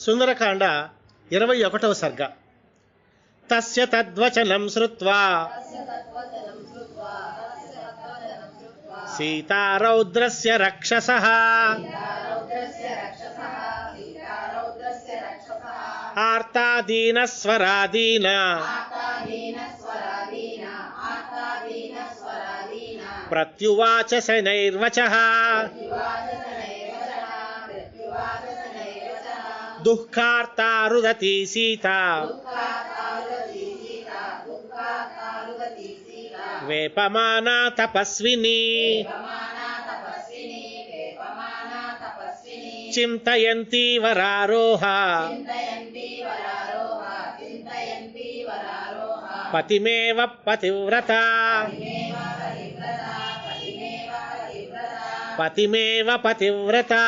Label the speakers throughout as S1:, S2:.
S1: సుందరకాండ ఇరవై ఒకటవ సర్గ. తస్య తద్వచనం శ్రుత్వా సీతారౌద్రస్య రక్షస. ఆర్తాదీన స్వరాదీన ప్రత్యువాచ శనైర్వచ. दुःखार्ता रुदती सीता। वेपमाना तपस्विनी। चिन्तयन्ती वरारोहा। पतिमेव पतिव्रता। पतिमेव पतिव्रता।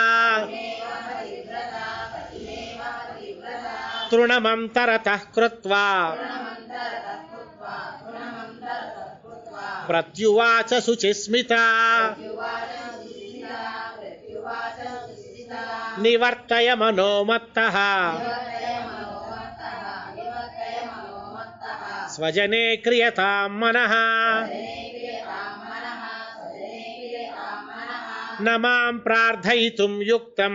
S1: తృణమంతరతః కృత్వా ప్రత్యువాచ శుచిస్మిత నివర్తయ మనోమత్త స్వజనే క్రియతాం మన నమాం ప్రార్థయితుం యుక్తం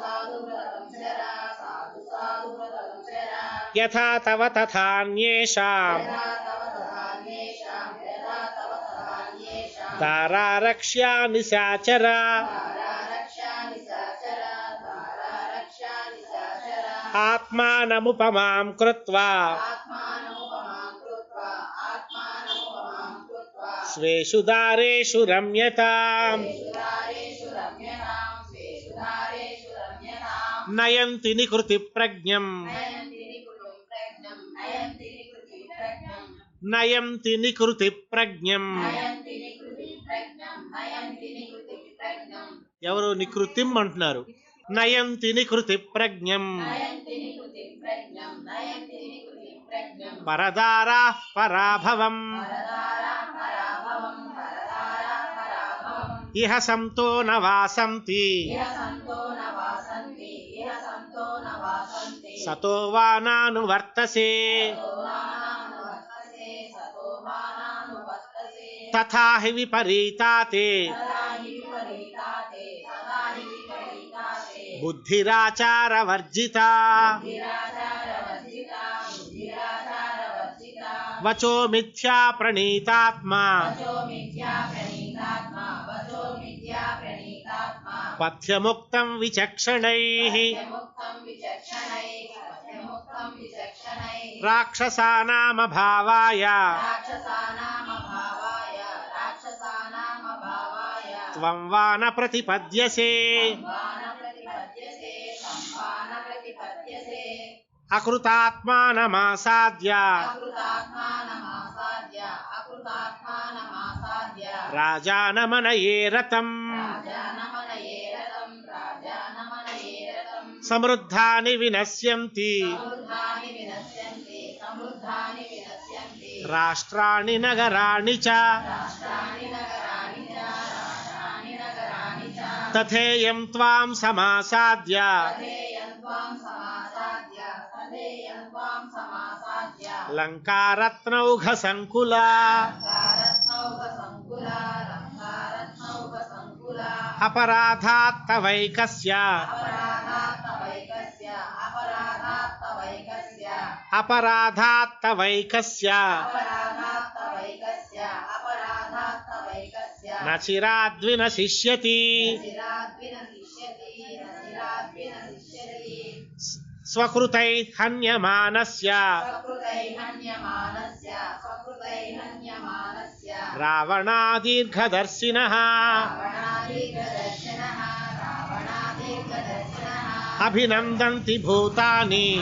S1: यथा तव तथान्येषाम्। तारारक्ष्यामि साचर। आत्मानमुपमां कृत्वा। स्वेषु दारेषु रम्यताम्। नयन्ति निकृतिप्रज्ञम्। నయంతి నికృతి ప్రజ్ఞం. ఎవరు నికృతిం అంటున్నారు? నయంతి నికృతి ప్రజ్ఞం. పరదారా పరాభవం. ఇహ సంతో నవాసంతి. సతో వా నానువర్తసే तथा हि विपरीता ते बुद्धिराचारवर्जिता। वचो मिथ्या प्रणीतात्मा। पथ्यमुक्तं राक्षसानाम भावाया। త్వం వా న ప్రతిపద్యసే అకృతాత్మానమాసాద్య. రాజానమనయే రతం సమృద్ధాని వినశ్యంతి. రాష్ట్రాణి నగరాణి చ.
S2: तथेयं त्वां
S1: समासाद्य। लङ्कारत्नौघसङ्कुला।
S2: अपराधात् तवैकस्य अपराधात् तवैकस्य
S1: न चिराद्विनशिष्यति
S2: स्वकृतै हन्यमानस्य। रावणादीर्घदर्शिनः। अभिनन्दन्ति
S1: भूतानि।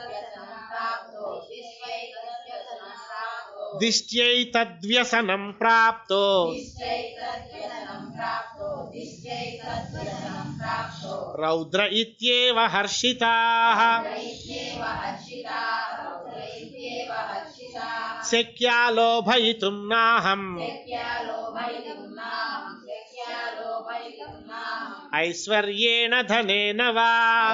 S1: दिष्ट्यै
S2: तद्व्यसनं प्राप्तो। रौद्र इत्येव
S1: हर्षिताः। शक्या
S2: लोभयितुं नाहम्। ऐश्वर्येण धनेन
S1: वा।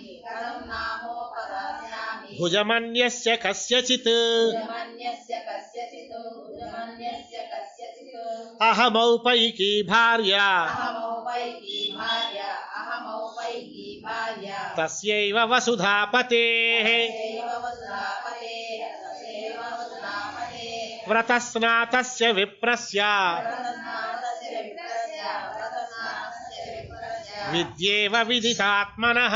S1: भुजमन्यस्य कस्यचित्।
S2: अहमौपैकी भार्या। तस्यैव वसुधापतेः। व्रतस्नातस्य विप्रस्य।
S1: विद्येव विदितात्मनः।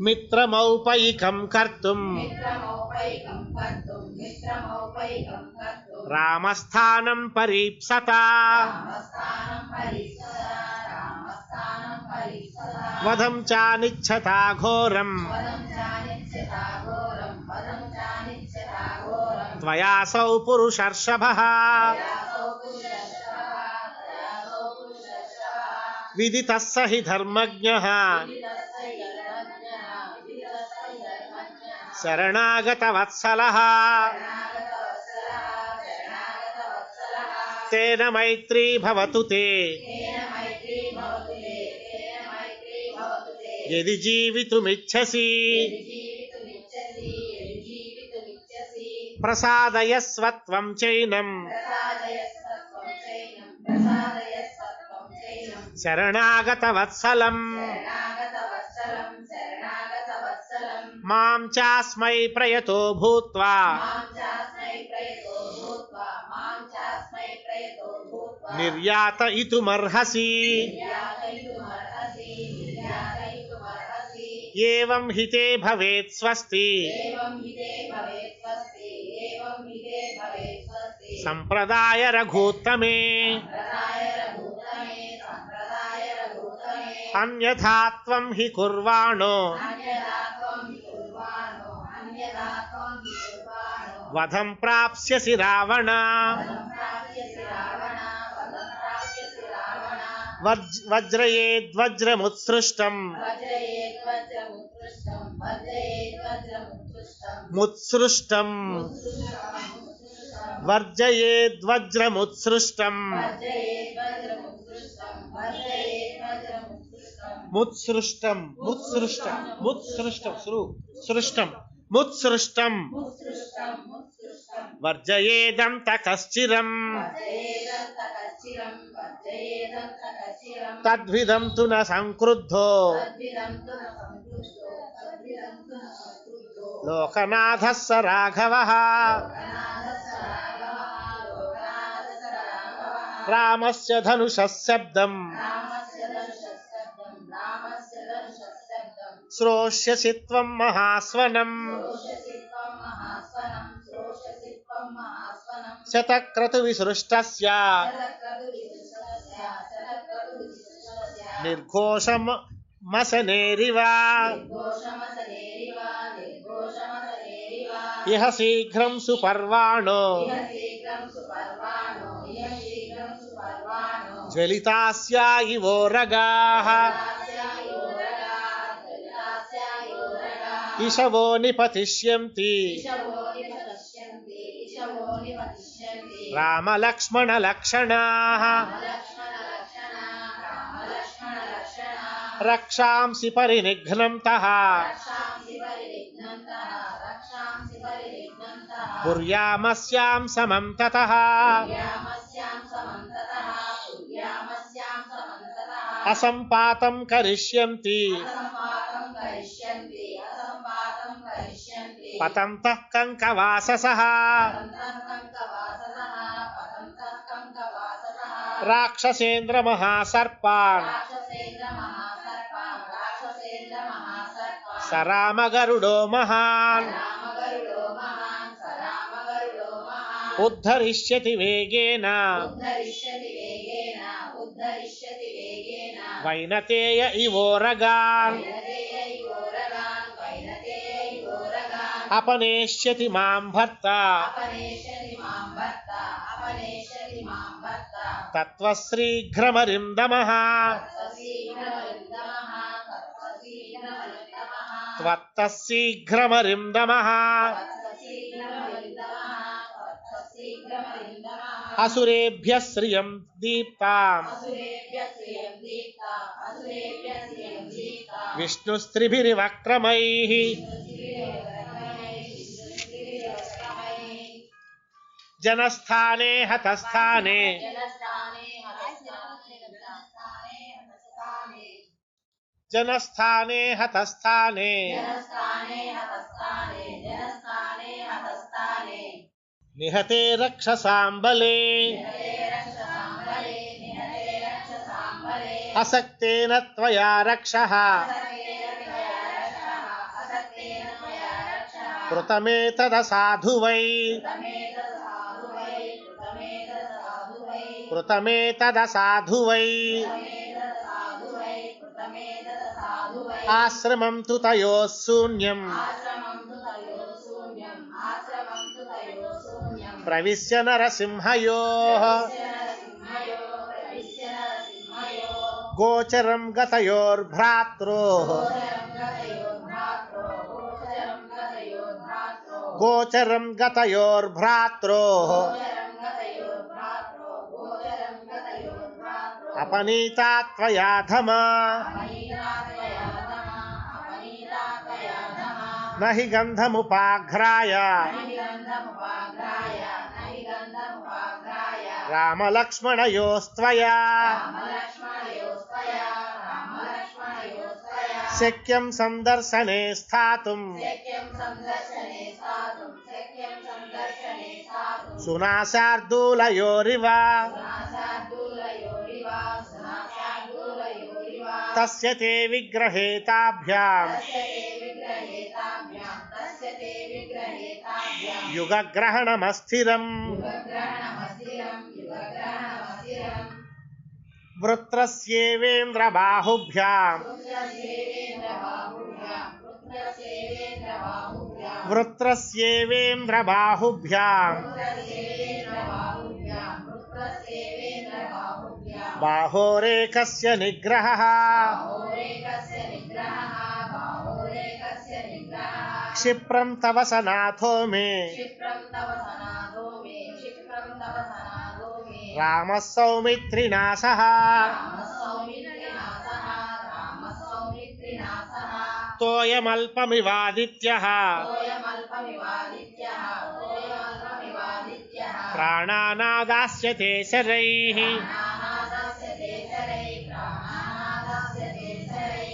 S2: मित्रमौपैकं कर्तुं। रामस्थानं परीप्सता।
S1: वधं चानिच्छता घोरम् त्वयासौ
S2: पुरुषर्षभः। विदितः स हि
S1: धर्मज्ञः।
S2: శరణాగత వత్సల
S1: తేన మైత్రీ భవతు తే యది జీవితుమిచ్చసి
S2: ప్రసాదయ
S1: స్వత్వం చైనం
S2: శరణాగత వత్సలం माँ चास्मै
S1: प्रयतो भूत्वा।
S2: निर्यात इतुमर्हसि एवं हिते
S1: भवेत् स्वस्ति। संप्रदाय रघुत्तमे।
S2: अन्यथा त्वं हि कुर्वाणो।
S1: వధం ప్రాప్స్యసి రావణ. వజ్రయేద్వజ్రముత్సృష్టం. ముత్సృష్టం. వర్జయేద్వజ్రముత్సృష్టం. ముత్సృష్టం. ముత్సృష్టం. ముత్సృష్టం. సృష్టం. ముత్సృష్టం. వర్జయేదంత కశ్చిరం తద్విధం తు సంక్రుద్ధో. లోకనాథ స రాఘవ. రామస్య ధనుష శబ్దం
S2: श्रोष्यसि त्वं महास्वनम्
S1: शतक्रतुविसृष्टस्य
S2: निर्घोषमसनेरिव इह शीघ्रं सुपर्वाणो
S1: ज्वलितास्या इवोरगाः
S2: इशवो निपतिष्यन्ति। रामलक्ष्मणलक्षणाः। रक्षांसि
S1: परिनिघ्नं तः
S2: कुर्यामस्यां
S1: समं ततः।
S2: असम्पातं करिष्यन्ति।
S1: పతంతః కంకవాసస రాక్షసేంద్ర మహాసర్పాన్ సరామగరుడో మహాన్ ఉద్ధరిష్యతి వేగేన వైనతేయ ఇవోరగాన్ అపనేష్యతి మాం భర్త.
S2: తత్వశ్రీఘ్రమరిం దమ
S1: అసురేభ్య శ్రియం దీప్తాం. విష్ణుస్త్రిభిరివక్రమై.
S2: जनस्थाने हतस्थाने। जनस्थाने हतस्थाने। निहते
S1: रक्षसाम्बले।
S2: असक्तेन त्वया रक्षः। कृतमेतदसाधु वै कृतमेतदसाधु वै आश्रमं तु तयोः प्रवेश प्रविश्य नरसिंहयोः। गोचरं गतयोर्भ्रात्रोः। गोचर गतयोर्भ्रात्रोः। अपनीता त्वया
S1: धमा न
S2: हि गन्धमुपाघ्राय रामलक्ष्मणयोस्त्वया शक्यं सन्दर्शने
S1: स्थातुम्
S2: सुनाशार्दूलयोरिव तस्य ते विग्रहेताभ्याम्। युगग्रहणमस्थिरम्। वृत्रस्येवेन्द्रबाहुभ्याम्। वृत्रस्येवेन्द्रबाहुभ्याम्।
S1: वृत्रसेवेन्द्रबाहुभ्याम्
S2: बाहोरेकस्य निग्रहः
S1: बाहोरेकस्य निग्रहः बाहोरेकस्य निग्रहः
S2: क्षिप्रं तव सनाथो मे
S1: क्षिप्रं तव सनादो मे क्षिप्रं तव सनादो मे
S2: रामः सौमित्रिनाशः
S1: रामः सौमित्रिनाथः रामः सौमित्रिनाथः
S2: तोयमल्पमिवादित्यः
S1: तोयमल्पमिवादित्यः तोयमल्पमिवादित्यः
S2: प्राणानादास्यते शरैः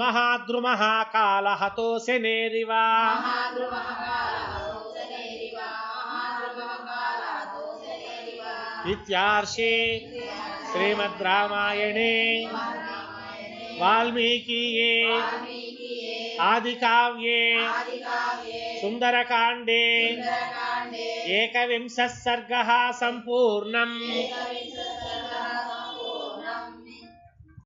S2: महाद्रुमः नेरिव।
S1: कालः महाद्रुमः कालः तोषनेरिव
S2: इत्यार्षे श्रीमद् रामायणे वाल्मीकिये आदिकाव्ये सुन्दरकाण्डे एकविंशः सर्गः सम्पूर्णम्।